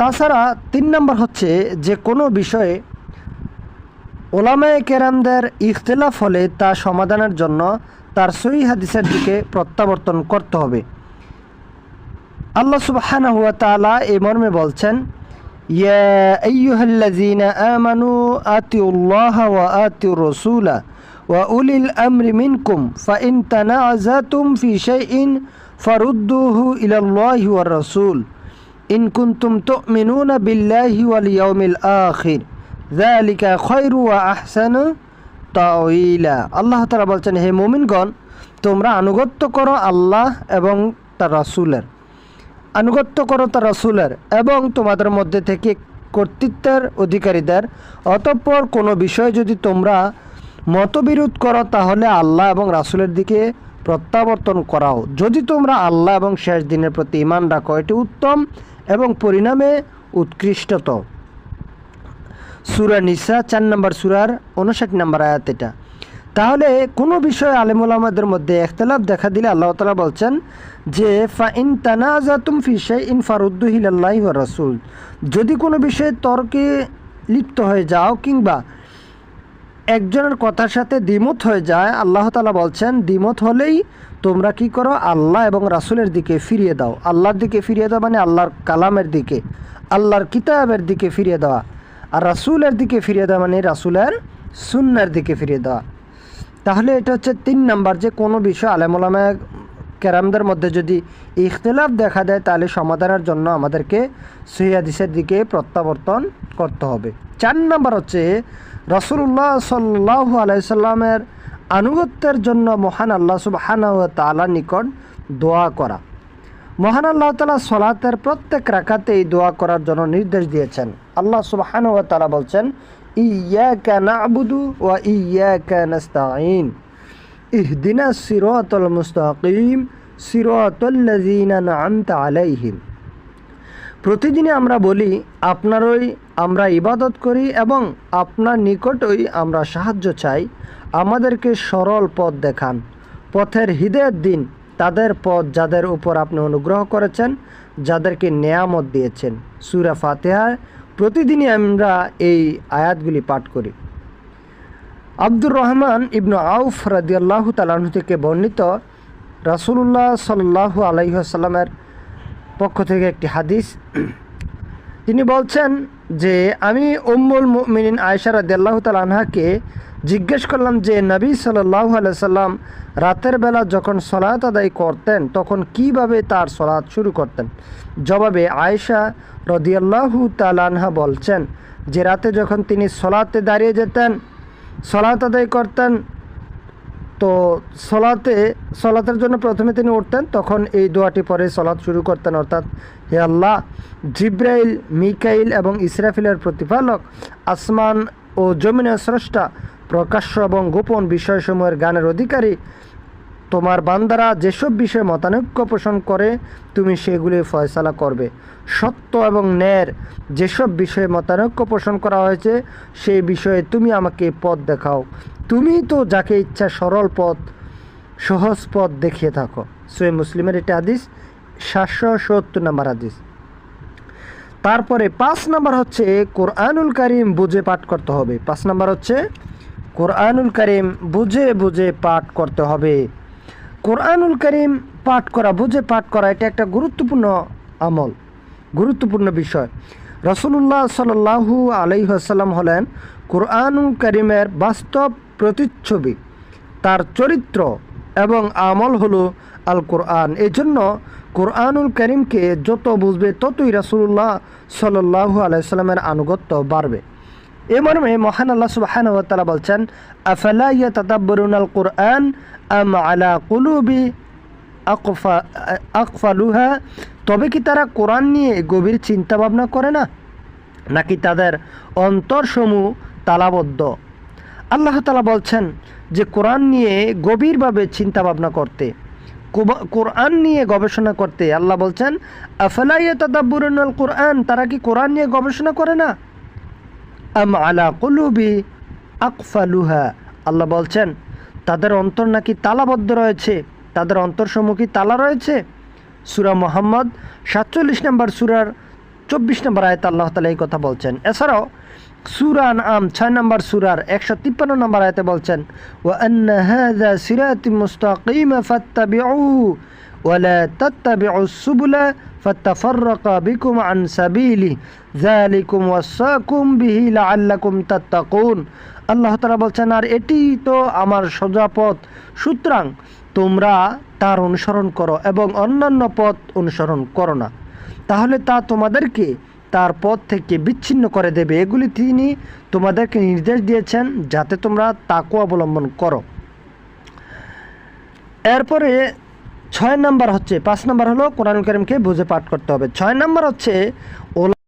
তাছাড়া তিন নম্বর হচ্ছে যে কোনো বিষয়ে ওলামায়ে কেরামদের ইখতলাফ হলে তা সমাধানের জন্য তার সহি হাদিসের দিকে প্রত্যাবর্তন করতে হবে। আল্লাহ সুবহানাহু ওয়া তাআলা এই মর্মে বলছেন আমানু আতিউল্লাহা ওয়া ওয়া আমরি মিনকুম ফি ইন কুনতুম তু'মিনুনা বিল্লাহি ওয়াল ইয়াউমিল আখির, যালিকা খায়রু ওয়া আহসানু তাওয়িলা। আল্লাহ তাআলা বলছেন, হে মুমিনগণ, তোমরা আনুগত্য করো আল্লাহ এবং তার রাসূলের। আনুগত্য করো তার রাসূলের এবং তোমাদের মধ্যে থেকে কর্তৃত্বের অধিকারীদের। অতঃপর কোনো বিষয়ে যদি তোমরা মতবিরোধ করো, তাহলে আল্লাহ এবং রাসূলের দিকে প্রত্যাবর্তন করাও। যদি তোমরা আল্লাহ এবং শেষ দিনের প্রতি ইমান রাখো, এটি উত্তম এবং পরিণামে উৎকৃষ্টত সুরা নিসা, চার নম্বর সুরার উনষাট নম্বর আয়াত এটা। তাহলে কোনো বিষয়ে আলিমুল আমাদের মধ্যে এখতলাফ দেখা দিলে আল্লাহ তালা বলছেন যে ফা ইন তানাজাতুম ফিসাই ইন ফারুদ্দুহিল আল্লাহ রসুল। যদি কোনো বিষয়ে তর্কে লিপ্ত হয়ে যাও কিংবা একজনের কথার সাথে দ্বিমত হয়ে যায়, আল্লাহ তালা বলছেন, দ্বিমত হলেই তোমরা কি করো? আল্লাহ এবং রাসুলের দিকে ফিরিয়ে দাও। আল্লাহর দিকে ফিরিয়ে দাও মানে আল্লাহর কালামের দিকে, আল্লাহর কিতাবের দিকে ফিরিয়ে দেওয়া। আর রাসুলের দিকে ফিরিয়ে দেওয়া মানে রাসুলের সুন্নার দিকে ফিরিয়ে দেওয়া। তাহলে এটা হচ্ছে তিন নাম্বার যে কোনো বিষয় আলেমুলামা কেরামদের মধ্যে যদি ইখতলাফ দেখা দেয়, তাহলে সমাধানের জন্য আমাদেরকে সহিদিসের দিকে প্রত্যাবর্তন করতে হবে। চার নাম্বার হচ্ছে রসুল্লাহ সাল্লাহ আলাইসাল্লামের আনুগত্যের জন্য মহান আল্লাহ সুবাহানা তালার নিকট দোয়া করা। মহান আল্লাহ তালা সলাতের প্রত্যেক রাখাতে এই দোয়া করার জন্য নির্দেশ দিয়েছেন। আল্লাহ সুবাহান তালা বলছেন ইয়াকা নাবুদু ওয়া ইয়া নাস্তাঈন। ইহদিনা সিরাতাল মুস্তাকিম সিরাতাল্লাযীনা আন'আমতা আলাইহিম। প্রতিদিনই আমরা বলি, আপনারই আমরা ইবাদত করি এবং আপনার নিকটই আমরা সাহায্য চাই। আমাদেরকে সরল পথ দেখান। পথের হৃদয়ের দিন, তাদের পথ যাদের উপর আপনি অনুগ্রহ করেছেন, যাদেরকে নেয়ামত দিয়েছেন। সুরা ফাতেহায় প্রতিদিনই আমরা এই আয়াতগুলি পাঠ করি। আব্দুর রহমান ইবনু আউফ রাদিয়াল্লাহু তালাহু থেকে বর্ণিত রাসুলুল্লাহ সাল্লাহ আলাইসাল্লামের পক্ষ থেকে একটি হাদিস। তিনি বলছেন যে, আমি উম্মুল মিনিন আয়সা রাদিয়াল্লাহু তালাহাকে জিজ্ঞেস করলাম যে, নবী সাল্লাহ সাল্লাম রাতের বেলা যখন সলাৎ আদায় করতেন, তখন কীভাবে তার সলাৎ শুরু করতেন? জবাবে আয়েশা রদিয়াল্লাহু তালানহা বলছেন যে, রাতে যখন তিনি সলাতে দাঁড়িয়ে যেতেন সলাত আদায় করতেন। তো সলাতে, সলাতের জন্য প্রথমে তিনি উঠতেন, তখন এই দোয়াটি পরে সলাত শুরু করতেন। অর্থাৎ, হে আল্লাহ, জিব্রাইল, মিকাইল এবং ইসরাফিলের প্রতিপালক, আসমান ও জমিনের স্রষ্টা, প্রকাশ্য এবং গোপন বিষয়সমূহের গানের অধিকারী তোমার বান্দারা যেসব বিষয়ে মতানৈক্য পোষণ করে, তুমি সেগুলি ফয়সালা করবে। সত্য এবং ন্যায়ের যেসব বিষয়ে মতানৈক্য পোষণ করা হয়েছে, সেই বিষয়ে তুমি আমাকে পথ দেখাও। তুমি তো যাকে ইচ্ছা সরল পথ, সহজ পথ দেখিয়ে থাকো। সোয়ে মুসলিমের এটা আদিস সাতশো সত্তর নম্বর আদিস তারপরে পাঁচ নাম্বার হচ্ছে, কোরআনুল করিম বুঝে পাঠ করতে হবে। পাঁচ নাম্বার হচ্ছে, কোরআনুল করিম বুঝে বুঝে পাঠ করতে হবে। কোরআনুল করিম পাঠ করা, বুঝে পাঠ করা, এটা একটা গুরুত্বপূর্ণ আমল, গুরুত্বপূর্ণ বিষয়। রসুল্লাহ সাল্লাহু আলাইসাল্লাম হলেন কোরআনুল করিমের বাস্তব প্রতিচ্ছবি, তার চরিত্র এবং আমল হলো আল কোরআন এই জন্য কোরআনুল করিমকে যত বুঝবে ততই রাসুল্লাহ সাল্লাহু আলাইসাল্লামের আনুগত্য বাড়বে। এ মর্মে মহান আল্লাহ সুবাহান তালা বলছেন, আফালা ইয়া তাদাব্বরুন আল কোরআন আম আলা কুলুবি আকফা, আকফালুহা? তবে কি তারা কোরআন নিয়ে গভীর চিন্তা ভাবনা করে না? নাকি তাদের অন্তরসমূহ তালাবদ্ধ? আল্লাহ তালা বলছেন যে কোরআন নিয়ে গভীরভাবে চিন্তা ভাবনা করতে কোরআন নিয়ে গবেষণা করতে আল্লাহ বলছেন আফালাইয়া তাদাব্বুরুন আল কোরআন তারা কি কোরআন নিয়ে গবেষণা করে না? আম আলা কুলুবি আকফালুহা। আল্লাহ বলছেন, তাদের অন্তর নাকি তালাবদ্ধ রয়েছে? তাদের অন্তরসমূহ তালা রয়েছে? সুরা মোহাম্মদ সাতচল্লিশ নম্বর সুরার চব্বিশ নম্বর আয়তে আল্লাহ তালা এই কথা বলছেন। এছাড়াও সুরান আম ছয় নম্বর সুরার একশো তিপ্পান্ন নম্বর আয়তে বলছেন ও হাদা সিরাতি মুস্তাকিম ফাত্তাবিউ ওয়ালা তাত্তাবিউস সুবুলা ফাতাফাররাকা বিকুম আন সাবিলি। যালিকুম ওয়াসাকুম বিহি লাআল্লাকুম তাত্তাকুন। আল্লাহ তাআলা বলছেন, আর এটি তো আমার সোজা পথ। সুতরাং তোমরা তার অনুসরণ করো এবং অন্যান্য পথ অনুসরণ করো না। তাহলে তা তোমাদেরকে তার পথ থেকে বিচ্ছিন্ন করে দেবে। এগুলি তিনি তোমাদেরকে নির্দেশ দিয়েছেন যাতে তোমরা তাকু অবলম্বন করো। এরপরে ছয় নাম্বার হচ্ছে, পাঁচ নাম্বার হলো কোরআন করিমকে বুঝে পাঠ করতে হবে। ছয় নাম্বার হচ্ছে ওলা